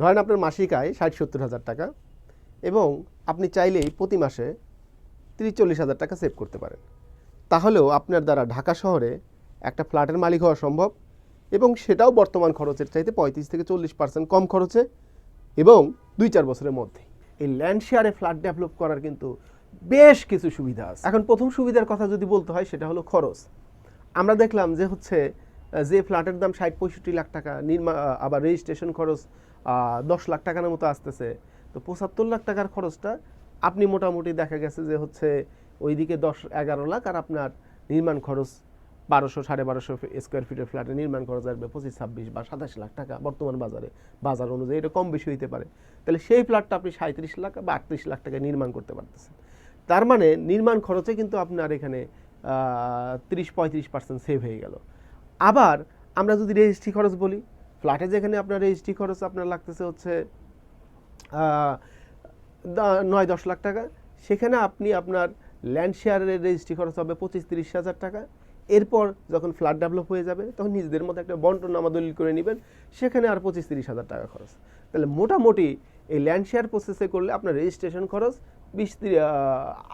ধরেন আপনার মাসিক আয় ষাট সত্তর হাজার টাকা এবং আপনি চাইলেই প্রতি মাসে তিরিশ চল্লিশ হাজার টাকা সেভ করতে পারেন। তাহলেও আপনার দ্বারা ঢাকা শহরে একটা ফ্ল্যাটের মালিক হওয়া সম্ভব এবং সেটাও বর্তমান খরচের চাইতে পঁয়ত্রিশ থেকে চল্লিশ পার্সেন্ট কম খরচে এবং দুই চার বছরের মধ্যে এই ল্যান্ড শেয়ারে ফ্ল্যাট ডেভেলপ করার কিন্তু বেশ কিছু সুবিধা আছে। এখন প্রথম সুবিধার কথা যদি বলতে হয় সেটা হলো খরচ। আমরা দেখলাম যে হচ্ছে যে ফ্ল্যাটের দাম ষাট পঁয়ষট্টি লাখ টাকা, নির্মা আবার রেজিস্ট্রেশন খরচ দশ লাখ টাকার মতো আসতেছে। তো পঁচাত্তর লাখ টাকার খরচটা আপনি মোটামুটি দেখা গেছে যে হচ্ছে ওইদিকে দশ এগারো লাখ আর আপনার নির্মাণ খরচ বারোশো, সাড়ে বারোশো স্কোয়ার ফিটের ফ্ল্যাটে নির্মাণ খরচ আসবে পঁচিশ, ছাব্বিশ বা সাতাশ লাখ টাকা বর্তমান বাজারে। বাজার অনুযায়ী এটা কম বেশি হইতে পারে। তাহলে সেই ফ্ল্যাটটা আপনি সাঁত্রিশ লাখ বা আটত্রিশ লাখ টাকা নির্মাণ করতে পারতেছেন। তার মানে নির্মাণ খরচে কিন্তু আপনার এখানে তিরিশ, পঁয়ত্রিশ পার্সেন্ট সেভ হয়ে গেল। আবার আমরা যদি রেজিস্ট্রি খরচ বলি ফ্ল্যাটে যেখানে আপনার রেজিস্ট্রি খরচ আপনার লাগতেছে হচ্ছে নয় দশ লাখ টাকা, সেখানে আপনি আপনার ল্যান্ড শেয়ারের রেজিস্ট্রি খরচ হবে পঁচিশ তিরিশ হাজার টাকা। এরপর যখন ফ্ল্যাট ডেভেলপ হয়ে যাবে, তখন নিজেদের মধ্যে একটা বন্টন নামাদলিল করে নেবেন, সেখানে আর পঁচিশ তিরিশ হাজার টাকা খরচ। তাহলে মোটামুটি এই ল্যান্ড শেয়ার প্রসেসে করলে আপনার রেজিস্ট্রেশন খরচ বিশ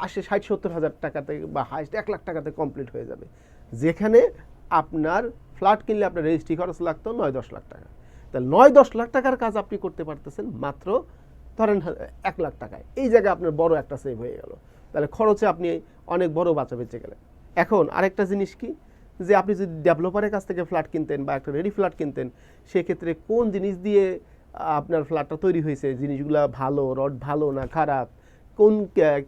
আশি, ষাট, সত্তর হাজার টাকাতে বা হাইস্ট এক লাখ টাকাতে কমপ্লিট হয়ে যাবে। যেখানে আপনার ফ্ল্যাট কিনলে আপনার রেজিস্ট্রি খরচ লাগতো নয় দশ লাখ টাকা। তাহলে নয় দশ লাখ টাকার কাজ আপনি করতে পারতেছেন মাত্র ধরেন এক লাখ টাকায়। এই জায়গায় আপনার বড় একটা সেভ হয়ে গেল। তাহলে খরচে আপনি অনেক বড় বাঁচা বেঁচে গেলেন। এখন আরেকটা জিনিস কি? যে আপনি যদি ডেভেলপারের কাছ থেকে ফ্ল্যাট কিনতেন বা একটা রেডি ফ্ল্যাট কিনতেন, সেক্ষেত্রে কোন জিনিস দিয়ে আপনার ফ্ল্যাটটা তৈরি হয়েছে? জিনিসগুলো ভালো, রড ভালো না খারাপ? কোন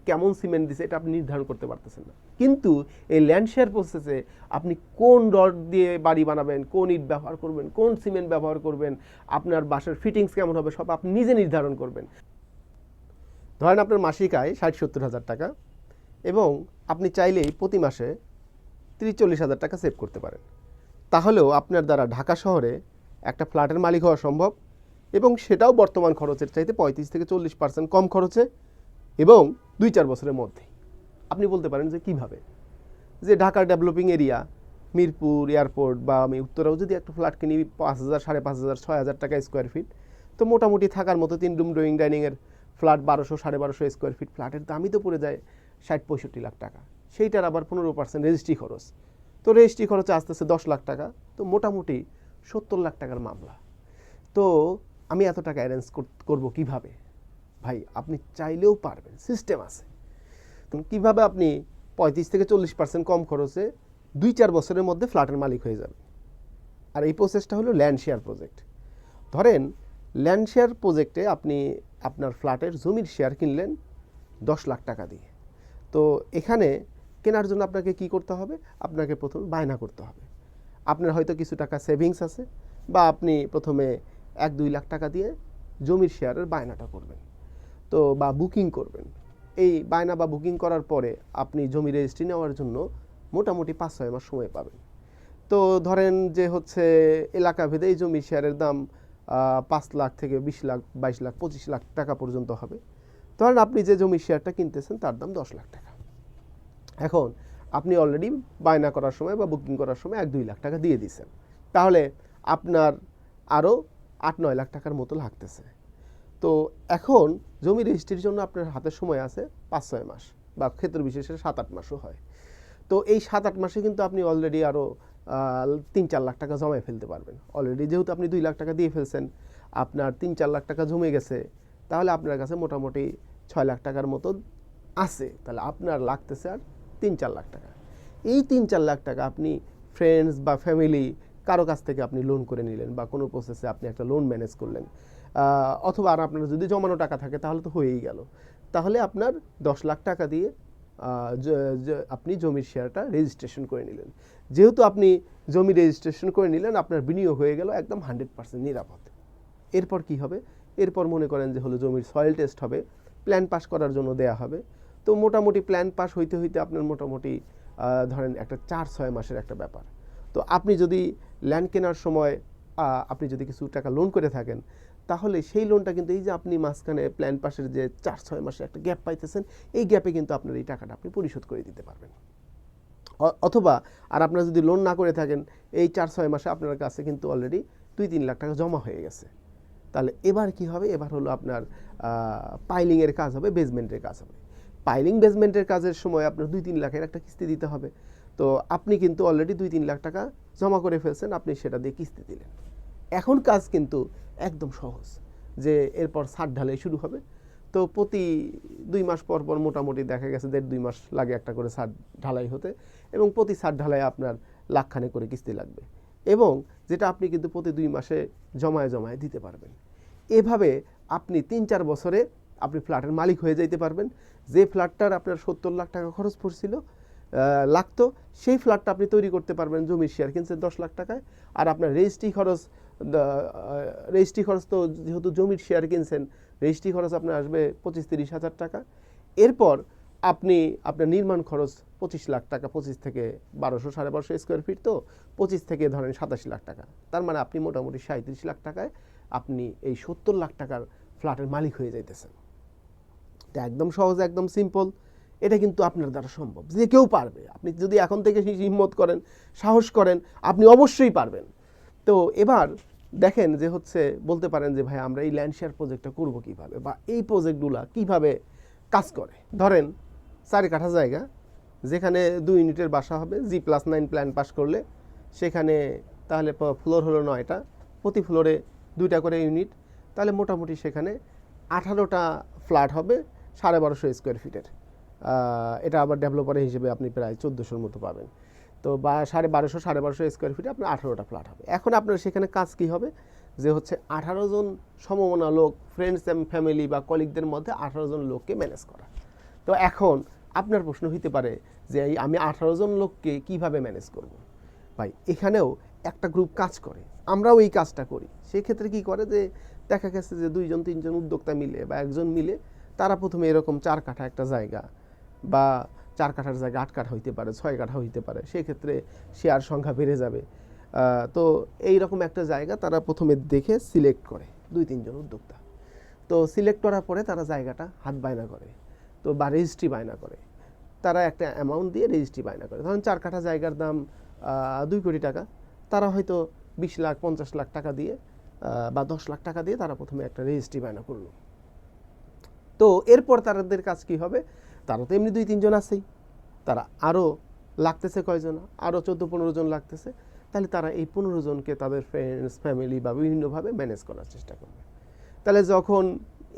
কেমন সিমেন্ট দিছে এটা আপনি নির্ধারণ করতে পারতেছেন না। কিন্তু এই ল্যান্ড শেয়ার প্রসেসে আপনি কোন রড দিয়ে বাড়ি বানাবেন, কোন ইট ব্যবহার করবেন, কোন সিমেন্ট ব্যবহার করবেন, আপনার বাসার ফিটিংস কেমন হবে সব আপনি নিজে নির্ধারণ করবেন। ধরেন আপনার মাসিক আয় ষাট সত্তর হাজার টাকা এবং আপনি চাইলেই প্রতি মাসে তিরিশ চল্লিশ হাজার টাকা সেভ করতে পারেন। তাহলেও আপনার দ্বারা ঢাকা শহরে একটা ফ্ল্যাটের মালিক হওয়া সম্ভব এবং সেটাও বর্তমান খরচের চাইতে পঁয়ত্রিশ থেকে চল্লিশ পার্সেন্ট কম খরচে এবং দুই চার বছরের মধ্যে। আপনি বলতে পারেন যে কীভাবে? যে ঢাকার ডেভেলপিং এরিয়া মিরপুর এয়ারপোর্ট বা আমি উত্তরাও যদি একটা ফ্ল্যাট কিনি, পাঁচ হাজার, সাড়ে পাঁচ হাজার, ছয় হাজার টাকা স্কোয়ার ফিট তো মোটামুটি থাকার মতো তিন রুম ড্রয়িং ডাইনিংয়ের ফ্ল্যাট বারোশো, সাড়ে বারোশো স্কোয়ার ফিট ফ্ল্যাটের দামই তো পড়ে যায় ষাট পঁয়ষট্টি লাখ টাকা। সেইটার আবার পনেরো পার্সেন্ট রেজিস্ট্রি খরচ। তো রেজিস্ট্রি খরচে আসতেছে দশ লাখ টাকা, তো মোটামুটি সত্তর লাখ টাকার মামলা। তো আমি এত টাকা অ্যারেঞ্জ করব কীভাবে? ভাই, আপনি চাইলেও পারবেন সিস্টেম আছে। তো কীভাবে আপনি পঁয়ত্রিশ থেকে চল্লিশ পার্সেন্ট কম খরচে দুই চার বছরের মধ্যে ফ্ল্যাটের মালিক হয়ে যাবে আর এই প্রসেসটা হলো ল্যান্ড শেয়ার প্রজেক্ট ধরেন ল্যান্ড শেয়ার প্রজেক্টে আপনি আপনার ফ্ল্যাটের জমির শেয়ার কিনলেন দশ লাখ টাকা দিয়ে। তো এখানে কেনার জন্য আপনাকে কি করতে হবে? আপনাকে প্রথমে বায়না করতে হবে। আপনার হয়তো কিছু টাকা সেভিংস আছে বা আপনি প্রথমে এক দুই লাখ টাকা দিয়ে জমির শেয়ারের বায়নাটা করবেন। তো বা বুকিং করবেন। এই বায়না বা বুকিং করার পরে আপনি জমি রেজিস্ট্রি নেওয়ার জন্য মোটামুটি পাঁচ, ছয় মাস সময় পাবেন। তো ধরেন যে হচ্ছে এলাকা ভেদে এই জমি শেয়ারের দাম পাঁচ লাখ থেকে বিশ লাখ, বাইশ লাখ, পঁচিশ লাখ টাকা পর্যন্ত হবে। ধরেন আপনি যে জমি শেয়ারটা কিনতেছেন তার দাম দশ লাখ টাকা। এখন আপনি অলরেডি বায়না করার সময় বা বুকিং করার সময় এক, দুই লাখ টাকা দিয়ে দিয়েছেন। তাহলে আপনার আরও আট, নয় লাখ টাকার মতো লাগতেছে। তো এখন জমি রেজিস্ট্রির জন্য আপনার হাতে সময় আছে পাঁচ, ছয় মাস বা ক্ষেত্র বিশেষে সাত, আট মাসও হয়। তো এই সাত, আট মাসে কিন্তু আপনি অলরেডি আরও তিন, চার লাখ টাকা জমায় ফেলতে পারবেন। অলরেডি যেহেতু আপনি দুই লাখ টাকা দিয়ে ফেলছেন, আপনার তিন, চার লাখ টাকা জমে গেছে, তাহলে আপনার কাছে মোটামুটি ছয় লাখ টাকার মতো আছে। তাহলে আপনার লাগতেছে আর তিন, চার লাখ টাকা। এই তিন, চার লাখ টাকা আপনি ফ্রেন্ডস বা ফ্যামিলি কারও কাছ থেকে আপনি লোন করে নিলেন বা কোনো প্রসেসে আপনি একটা লোন ম্যানেজ করলেন। অথবা আর আপনার যদি জমানো টাকা থাকে, তাহলে তো হয়েই গেল। তাহলে আপনার দশ লাখ টাকা দিয়ে আপনি জমির শেয়ারটা রেজিস্ট্রেশন করে নিলেন। যেহেতু আপনি জমি রেজিস্ট্রেশন করে নিলেন, আপনার বিনিয়োগ হয়ে গেল একদম হান্ড্রেড পার্সেন্ট নিরাপদ। এরপর কি হবে? এরপর মনে করেন যে হলো জমির সয়েল টেস্ট হবে প্ল্যান পাস করার জন্য দেয়া হবে। তো মোটামুটি প্ল্যান পাস হইতে হইতে আপনার মোটামুটি ধরেন একটা চার, ছয় মাসের একটা ব্যাপার। তো আপনি যদি ল্যান্ড কেনার সময় আপনি যদি কিছু টাকা লোন করে থাকেন তাহলে সেই লোনটা কিন্তু এই যে আপনি মাঝখানে প্ল্যান পাশের যে চার, ছয় মাসে একটা গ্যাপ পাইতেছেন, এই গ্যাপে কিন্তু আপনার এই টাকাটা আপনি পরিশোধ করে দিতে পারবেন। অথবা, আর আপনারা যদি লোন না করে থাকেন, এই চার, ছয় মাসে আপনার কাছে কিন্তু অলরেডি দুই তিন লাখ টাকা জমা হয়ে গেছে। তাহলে এবার কি হবে? এবার হলো আপনার পাইলিংয়ের কাজ হবে বেসমেন্টের কাজ হবে। পাইলিং বেসমেন্টের কাজের সময় আপনার দুই তিন লাখের একটা কিস্তি দিতে হবে। তো আপনি কিন্তু অলরেডি দুই তিন লাখ টাকা জমা করে ফেলছেন, আপনি সেটা দিয়ে কিস্তি দিলেন। এখন কাজ কিন্তু একদম সহজ, যে এরপর সার ঢালাই শুরু হবে। তো প্রতি দুই মাস পর পর মোটামুটি দেখা গেছে দেড় দুই মাস লাগে একটা করে সার ঢালাই হতে এবং প্রতি সার ঢালাই আপনার লাখখানে করে কিস্তি লাগবে এবং যেটা আপনি কিন্তু প্রতি দুই মাসে জমায় জমায় দিতে পারবেন। এভাবে আপনি তিন চার বছরে আপনি ফ্ল্যাটের মালিক হয়ে যাইতে পারবেন। যে ফ্ল্যাটটার আপনার সত্তর লাখ টাকা খরচ পড়ছিল লাগতো, সেই ফ্ল্যাটটা আপনি তৈরি করতে পারবেন জমির শেয়ার কিনছেন দশ লাখ টাকায়। আর আপনার রেজিস্ট্রি খরচ রেজিস্ট্রি খরচ তো যেহেতু জমির শেয়ার কিনছেন রেজিস্ট্রি খরচ আপনার আসবে পঁচিশ তিরিশ হাজার টাকা। এরপর আপনি, আপনার নির্মাণ খরচ পঁচিশ লাখ টাকা, পঁচিশ থেকে বারোশো, সাড়ে বারোশো স্কোয়ার ফিট তো পঁচিশ থেকে ধরেন সাতাশি লাখ টাকা। তার মানে আপনি মোটামুটি সাঁত্রিশ লাখ টাকায় আপনি এই সত্তর লাখ টাকার ফ্ল্যাটের মালিক হয়ে যাইতেছেন। এটা একদম সহজ, একদম সিম্পল এটা কিন্তু আপনার দ্বারা সম্ভব। যে কেউ পারবে। আপনি যদি এখন থেকে হিম্মত করেন, সাহস করেন, আপনি অবশ্যই পারবেন। তো এবার দেখেন যে হচ্ছে, বলতে পারেন যে, ভাই, আমরা এই ল্যান্ড শেয়ার প্রজেক্টটা করব কীভাবে বা এই প্রজেক্টগুলো কীভাবে কাজ করে? ধরেন চারি কাঠা জায়গা, যেখানে দুই ইউনিটের বাসা হবে G plus nine plan pass করলে, সেখানে তাহলে ফ্লোর হলো নয়টা, প্রতি ফ্লোরে দুইটা করে ইউনিট, তাহলে মোটামুটি সেখানে আঠারোটা ফ্ল্যাট হবে, সাড়ে বারোশো স্কোয়ার ফিটের এটা আবার ডেভেলপারের হিসেবে আপনি প্রায় চোদ্দোশোর মতো পাবেন। তো বা সাড়ে বারোশো সাড়ে বারোশো স্কোয়ার ফিটে আপনার আঠারোটা ফ্ল্যাট হবে। এখন আপনার সেখানে কাজ কী হবে? যে হচ্ছে আঠারো জন সমমনা লোক ফ্রেন্ডস অ্যান্ড ফ্যামিলি বা কলিগদের মধ্যে আঠারো জন লোককে ম্যানেজ করা। তো এখন আপনার প্রশ্ন হইতে পারে যে এই আমি আঠারো জন লোককে কীভাবে ম্যানেজ করব। ভাই, এখানেও একটা গ্রুপ কাজ করে। আমরাও এই কাজটা করি। সেক্ষেত্রে কি করে যে দেখা গেছে যে দুইজন, তিনজন উদ্যোক্তা মিলে বা একজন মিলে তারা প্রথমে এরকম চার কাঠা একটা জায়গা বা চার কাঠার জায়গা আট কাঠা হইতে পারে, ছয় কাঠা হইতে পারে, সেক্ষেত্রে শেয়ার সংখ্যা বেড়ে যাবে। তো এই রকম একটা জায়গা তারা প্রথমে দেখে সিলেক্ট করে, দুই তিনজন উদ্যোক্তা। তো সিলেক্ট করার পরে তারা জায়গাটা হাত বায়না করে, তো বা রেজিস্ট্রি বায়না করে। তারা একটা অ্যামাউন্ট দিয়ে রেজিস্ট্রি বায়না করে। ধরুন চার কাঠা জায়গার দাম দুই কোটি টাকা। তারা হয়তো বিশ লাখ, পঞ্চাশ লাখ টাকা দিয়ে বা দশ লাখ টাকা দিয়ে তারা প্রথমে একটা রেজিস্ট্রি বায়না করল। তো এরপর তাদের কাজ কি হবে? তারা তো এমনি দুই, তিনজন আছেই। তারা আরও লাগতেছে কয়জন? আরও চোদ্দ, পনেরো জন লাগতেছে। তাহলে তারা এই পনেরো জনকে তাদের ফ্রেন্ডস ফ্যামিলি বা বিভিন্নভাবে ম্যানেজ করার চেষ্টা করবে। তাহলে যখন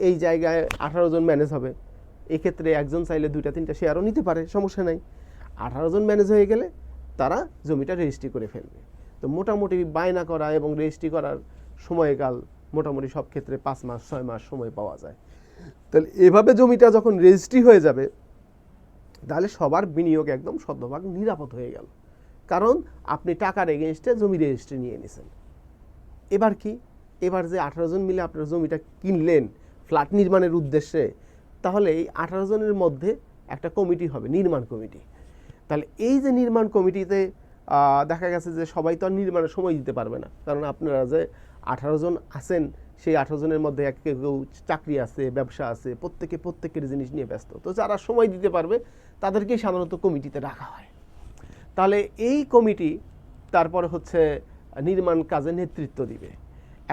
এই জায়গায় আঠারো জন ম্যানেজ হবে, এক্ষেত্রে একজন চাইলে দুইটা, তিনটা শেয়ারও নিতে পারে, সমস্যা নাই। আঠারো জন ম্যানেজ হয়ে গেলে তারা জমিটা রেজিস্ট্রি করে ফেলবে। তো মোটামুটি বায়না করা এবং রেজিস্ট্রি করার সময়কাল মোটামুটি সব ক্ষেত্রে পাঁচ মাস, ছয় মাস সময় পাওয়া যায়। তাহলে এভাবে জমিটা যখন রেজিস্ট্রি হয়ে যাবে, তাহলে সবার বিনিয়োগ একদম শতভাগ নিরাপদ হয়ে গেল। কারণ আপনি টাকার এগেনস্টে জমি রেজিস্ট্রি নিয়ে নিছেন। এবার কি? এবার যে আঠারো জন মিলে আপনার জমিটা কিনলেন ফ্ল্যাট নির্মাণের উদ্দেশ্যে, তাহলে এই আঠারো জনের মধ্যে একটা কমিটি হবে, নির্মাণ কমিটি তাহলে এই যে নির্মাণ কমিটিতে দেখা গেছে যে সবাই তো আর নির্মাণের সময় দিতে পারবে না। কারণ আপনারা যে আঠারো জন আছেন সেই আঠারো জনের মধ্যে এক কেউ চাকরি আছে, ব্যবসা আছে, প্রত্যেকে প্রত্যেকের জিনিস নিয়ে ব্যস্ত। তো যারা সময় দিতে পারবে, তাদেরকেই সাধারণত কমিটিতে রাখা হয়। তাহলে এই কমিটি তারপর হচ্ছে নির্মাণ কাজে নেতৃত্ব দিবে।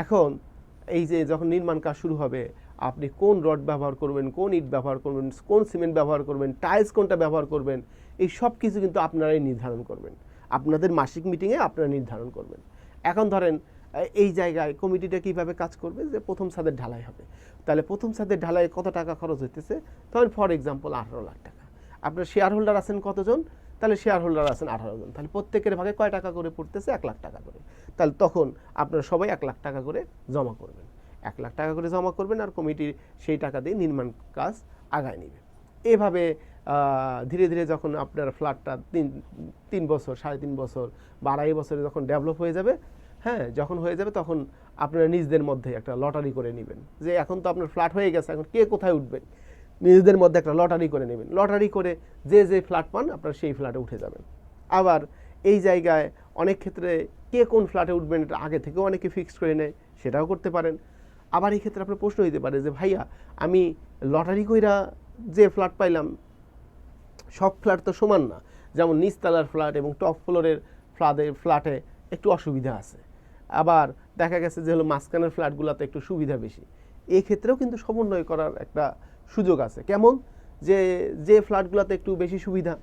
এখন এই যে যখন নির্মাণ কাজ শুরু হবে, আপনি কোন রড ব্যবহার করবেন, কোন ইট ব্যবহার করবেন, কোন সিমেন্ট ব্যবহার করবেন, টাইলস কোনটা ব্যবহার করবেন, এই সব কিছু কিন্তু আপনারাই নির্ধারণ করবেন। আপনাদের মাসিক মিটিংয়ে আপনারা নির্ধারণ করবেন। এখন ধরেন এই জায়গায় কমিটিটা কীভাবে কাজ করবে যে প্রথম ছাদের ঢালাই হবে। তাহলে প্রথম ছাদের ঢালাই কত টাকা খরচ হইতেছে? ধরেন ফর এক্সাম্পল আঠারো লাখ টাকা। আপনার শেয়ার হোল্ডার আছেন কতজন? তাহলে শেয়ার হোল্ডার আছেন আঠারো জন। তাহলে প্রত্যেকের ভাগে কয় টাকা করে পড়তেছে? এক লাখ টাকা করে। তাহলে তখন আপনারা সবাই এক লাখ টাকা করে জমা করবেন। এক লাখ টাকা করে জমা করবেন আর কমিটির সেই টাকা দিয়ে নির্মাণ কাজ আগায় নেবে। এভাবে ধীরে ধীরে যখন আপনার ফ্ল্যাটটা তিন তিন বছর, সাড়ে তিন বছর বা আড়াই বছরে যখন ডেভেলপ হয়ে যাবে হ্যাঁ যখন হয়ে যাবে তখন আপনারা নিজেদের মধ্যে একটা লটারি করে নেবেন। যে এখন তো আপনার ফ্ল্যাট হয়ে গেছে, এখন কে কোথায় উঠবেন নিজেদের মধ্যে একটা লটারি করে নেবেন। লটারি করে যে যে ফ্ল্যাট পান, আপনারা সেই ফ্ল্যাটে উঠে যাবেন। আবার এই জায়গায় অনেক ক্ষেত্রে কে কোন ফ্ল্যাটে উঠবেন এটা আগে থেকেও অনেকে ফিক্সড করে নেয়, সেটাও করতে পারেন। আবার এই ক্ষেত্রে আপনার প্রশ্ন হইতে পারে যে, ভাইয়া, আমি লটারি কইরা যে ফ্ল্যাট পাইলাম, সব ফ্ল্যাট তো সমান না। যেমন নিচতলার ফ্ল্যাট এবং টপ ফ্লোরের ফ্ল্যাটে ফ্ল্যাটে একটু অসুবিধা আছে। আবার দেখা গেছে যে হলো মাঝখানের ফ্ল্যাটগুলোতে একটু সুবিধা বেশি। এই ক্ষেত্রেও কিন্তু সমন্বয় করার একটা সুযোগ আছে। কেমন? যে যে ফ্ল্যাটগুলোতে একটু বেশি সুবিধা,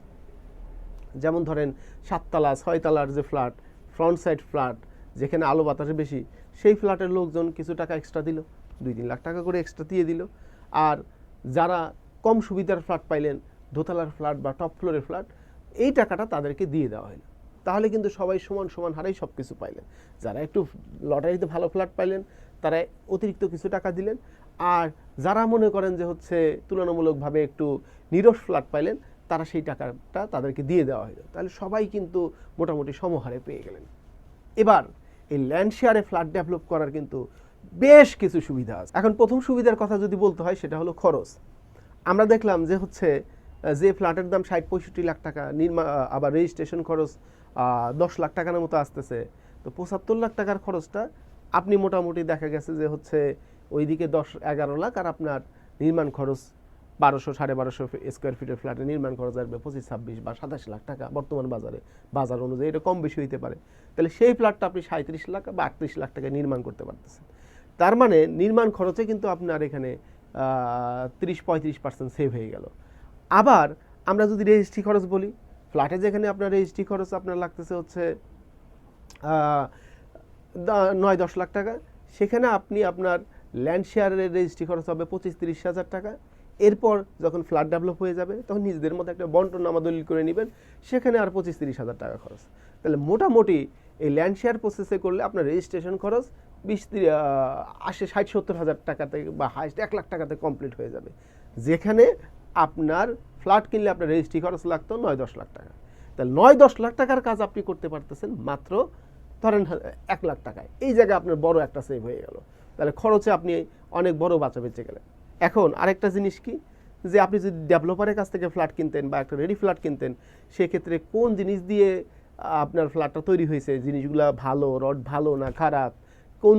যেমন ধরেন সাততলা, ছয়তলার যে ফ্ল্যাট, ফ্রন্ট সাইড ফ্ল্যাট, যেখানে আলো বাতাস বেশি, সেই ফ্ল্যাটের লোকজন কিছু টাকা এক্সট্রা দিল, দুই তিন লাখ টাকা করে এক্সট্রা দিয়ে দিল। আর যারা কম সুবিধার ফ্ল্যাট পাইলেন, দোতলার ফ্ল্যাট বা টপ ফ্লোরের ফ্ল্যাট, এই টাকাটা তাদেরকে দিয়ে দেওয়া হলো। তাহলে কিন্তু সবাই সমান সমান হারেই সব কিছু পাইলেন। যারা একটু লটারিতে ভালো ফ্ল্যাট পাইলেন, তারা অতিরিক্ত কিছু টাকা দিলেন। আর যারা মনে করেন যে হচ্ছে তুলনামূলকভাবে একটু নিরস ফ্ল্যাট পাইলেন, তারা সেই টাকাটা তাদেরকে দিয়ে দেওয়া হলো তাহলে সবাই কিন্তু মোটামুটি সমহারে পেয়ে গেলেন। এবার এই ল্যান্ড শেয়ারে ফ্ল্যাট ডেভেলপ করার কিন্তু বেশ কিছু সুবিধা আছে। এখন প্রথম সুবিধার কথা যদি বলতে হয়, সেটা হলো খরচ। আমরা দেখলাম যে হচ্ছে যে ফ্ল্যাটের দাম ষাট পঁয়ষট্টি লাখ টাকা, নির্মা আবার রেজিস্ট্রেশন খরচ দশ লাখ টাকার মতো আসতেছে। তো পঁচাত্তর লাখ টাকার খরচটা আপনি মোটামুটি দেখা গেছে যে হচ্ছে ওইদিকে দশ এগারো লাখ আর আপনার নির্মাণ খরচ বারোশো, সাড়ে বারোশো স্কোয়ার ফিটের ফ্ল্যাটে নির্মাণ খরচ আসবে পঁচিশ, ছাব্বিশ বা সাতাশ লাখ টাকা বর্তমান বাজারে। বাজার অনুযায়ী এটা কম বেশি হইতে পারে। তাহলে সেই ফ্ল্যাটটা আপনি সাঁত্রিশ লাখ বা আটত্রিশ লাখ টাকায় নির্মাণ করতে পারতেছেন। তার মানে নির্মাণ খরচে কিন্তু আপনার এখানে তিরিশ, পঁয়ত্রিশ পার্সেন্ট সেভ হয়ে গেল। আবার আমরা যদি রেজিস্ট্রি খরচ বলি ফ্ল্যাটে যেখানে আপনার রেজিস্ট্রি খরচ আপনার লাগতেছে হচ্ছে নয় দশ লাখ টাকা, সেখানে আপনি আপনার ল্যান্ড শেয়ারের রেজিস্ট্রি খরচ হবে পঁচিশ তিরিশ হাজার টাকা। এরপর যখন ফ্ল্যাট ডেভেলপ হয়ে যাবে, তখন নিজেদের মধ্যে একটা বন্টন নামা দলিল করে নেবেন, সেখানে আর পঁচিশ তিরিশ হাজার টাকা খরচ। তাহলে মোটামুটি এই ল্যান্ড শেয়ার প্রসেসে করলে আপনার রেজিস্ট্রেশন খরচ বিশ আশি ষাট সত্তর হাজার টাকাতে বা হাইস্ট এক লাখ টাকাতে কমপ্লিট হয়ে যাবে। যেখানে আপনার ফ্ল্যাট কিনলে আপনার রেজিস্ট্রি খরচ লাগতো নয় দশ লাখ টাকা। তাহলে নয় দশ লাখ টাকার কাজ আপনি করতে পারতেছেন মাত্র ধরেন হ্যাঁ, এক লাখ টাকায়। এই জায়গায় আপনার বড় একটা সেভ হয়ে গেল। তাহলে খরচে আপনি অনেক বড় বাঁচা বেঁচে গেলেন। এখন আরেকটা জিনিস কি? যে আপনি যদি ডেভেলপারের কাছ থেকে ফ্ল্যাট কিনতেন বা একটা রেডি ফ্ল্যাট কিনতেন সেক্ষেত্রে কোন জিনিস দিয়ে আপনার ফ্ল্যাটটা তৈরি হয়েছে? জিনিসগুলো ভালো রড ভালো না খারাপ? কোন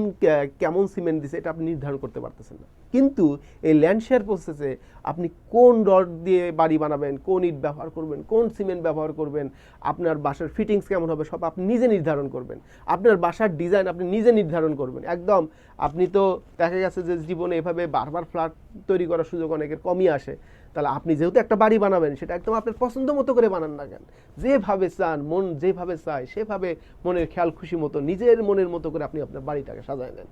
কেমন সিমেন্ট দিছে এটা আপনি নির্ধারণ করতে পারতেছেন না। কিন্তু এই ল্যান্ড শেয়ার প্রসেসে আপনি কোন রড দিয়ে বাড়ি বানাবেন, কোন ইট ব্যবহার করবেন, কোন সিমেন্ট ব্যবহার করবেন, আপনার বাসার ফিটিংস কেমন হবে সব আপনি নিজে নির্ধারণ করবেন। আপনার বাসার ডিজাইন আপনি নিজে নির্ধারণ করবেন। একদম, আপনি তো দেখা গেছে যে জীবনে এভাবে বারবার ফ্ল্যাট তৈরি করার সুযোগ অনেকের কমই আসে। তাহলে আপনি যেহেতু একটা বাড়ি বানাবেন, সেটা একদম আপনার পছন্দ মতো করে বানান না কেন? যেভাবে চান, মন যেভাবে চায়, সেভাবে মনের খেয়াল, খুশি মতো, নিজের মনের মতো করে আপনি আপনার বাড়িটাকে সাজায় নেন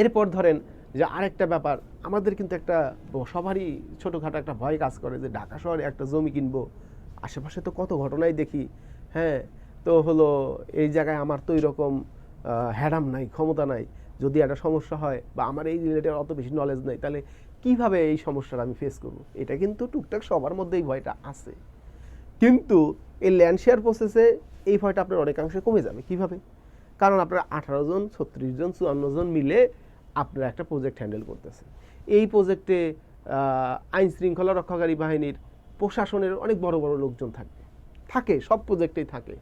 এরপর ধরেন যে আরেকটা ব্যাপার, আমাদের কিন্তু একটা সবারই ছোটোখাটো একটা ভয় কাজ করে যে ঢাকা শহরে একটা জমি কিনবো। আশেপাশে তো কত ঘটনাই দেখি হ্যাঁ? তো হলো এই জায়গায় আমার তো এরকম হ্যারাম নাই, ক্ষমতা নাই। যদি একটা সমস্যা হয় বা আমার এই রিলেটেড অত বেশি নলেজ নেই, তাহলে কীভাবে এই সমস্যাটা আমি ফেস করব? এটা কিন্তু টুকটাক সবার মধ্যেই ভয়টা আছে। কিন্তু এই ল্যান্ড শেয়ার প্রসেসে এই ভয়টা আপনার অনেকাংশে কমে যাবে। কীভাবে? কারণ আপনারা আঠারো জন, ছত্রিশ জন, চুয়ান্ন জন মিলে আপনারা একটা প্রজেক্ট হ্যান্ডেল করতেছেন এই প্রজেক্টে আইন শৃঙ্খলা রক্ষাকারী বাহিনীর প্রশাসনের অনেক বড় বড় লোকজন থাকবে থাকে, সব প্রজেক্টেই থাকে।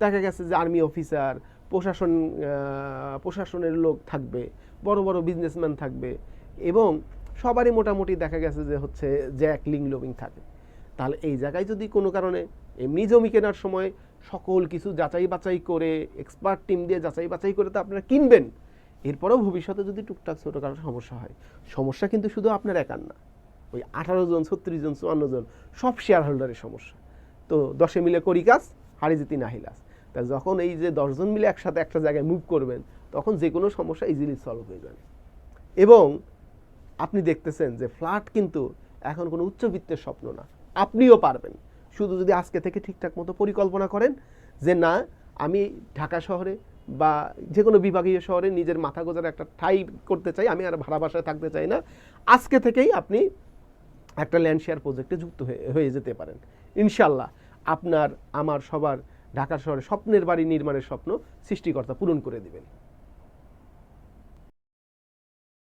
দেখা গেছে যে আর্মি অফিসার প্রশাসন প্রশাসনের লোক থাকবে, বড় বড় বিজনেসম্যান থাকবে এবং সবারই মোটামুটি দেখা গেছে যে হচ্ছে জ্যাক লিং লোবিং থাকে। তাহলে এই জায়গায় যদি কোনো কারণে এমনি জমি কেনার সময় সকল কিছু যাচাই বাছাই করে এক্সপার্ট টিম দিয়ে যাচাই বাছাই করে তো আপনারা কিনবেন। এরপরেও ভবিষ্যতে যদি টুকটাক ছোটো ছোটোখাটো সমস্যা হয়, সমস্যা কিন্তু শুধু আপনার একার না, ওই আঠারো জন, ছত্রিশ জন, চুয়ান্ন জন, সব শেয়ার হোল্ডারের সমস্যা। তো দশে মিলে করি কাজ হারি জিতি নাহিলাস তা যখন এই যে দশজন মিলে একসাথে একটা জায়গায় মুভ করবেন, তখন যে কোনো সমস্যা ইজিলি সলভ হয়ে যাবে। এবং আপনি দেখতেছেন যে ফ্ল্যাট কিন্তু এখন কোনো উচ্চবিত্তের স্বপ্ন না। আপনিও পারবেন। শুধু যদি আজকে থেকে ঠিকঠাক মতো পরিকল্পনা করেন যে না, আমি ঢাকা শহরে বা যে কোনো বিভাগীয় শহরে নিজের মাথা গোজার একটা ঠাই করতে চাই, আমি আর ভাড়া বাসায় থাকতে চাই না, আজকে থেকেই আপনি একটা ল্যান্ড শেয়ার প্রজেক্টে যুক্ত হয়ে যেতে পারেন। ইনশাল্লাহ আপনার, আমার, সবার ঢাকা শহরে স্বপ্নের বাড়ি নির্মাণের স্বপ্ন সৃষ্টিকর্তা পূরণ করে দিবেন।